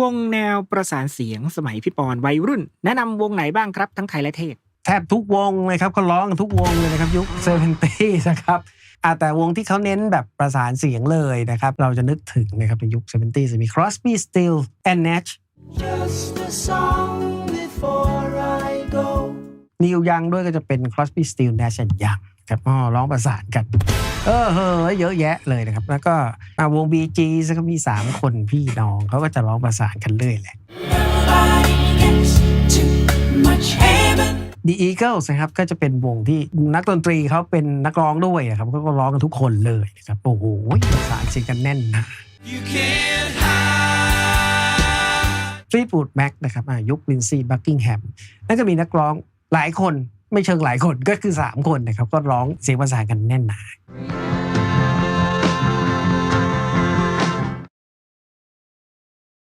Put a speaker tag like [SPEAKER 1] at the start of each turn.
[SPEAKER 1] วงแนวประสานเสียงสมัยพี่ปอนวัยรุ่น แนะนำวงไหนบ้างครับ ทั้งไทยและเทศ
[SPEAKER 2] แทบทุกวงเลยครับเขาร้องกันทุกวงเลยนะครับยุคเซเวนตี้นะครับอ่าแต่วงที่เขาเน้นแบบประสานเสียงเลยนะครับ เราจะนึกถึงนะครับในยุคเซเวนตี้จะมี Crosby Still and Nash
[SPEAKER 3] Just a song before I go.
[SPEAKER 2] นิวยังด้วยก็จะเป็น Crosby Still Nash and Young ครับอ๋อร้องประสานกัน เออเฮ้ยเยอะแยะเลยนะครับ แล้วก็อ่าวง BG ก็มี 3 คนพี่น้องเขาก็จะร้องประสานกันเรื่อยแหละ The Eagles นะครับก็จะเป็นวงที่นักดนตรีเขาเป็นนักร้องด้วยครับเขาก็ร้องกันทุกคนเลยนะครับโอ้โหประสานเสียงกันแน่นนะ
[SPEAKER 3] You can't hide.
[SPEAKER 2] ฟรีปูดแม็กนะครับอายุคลินซีบักกิงแฮมนั่นก็มีนักร้อง หลายคนไม่เชิงหลายคนก็คือ 3 คนนะครับ ก็ร้องเสียงประสานกันแน่นหนา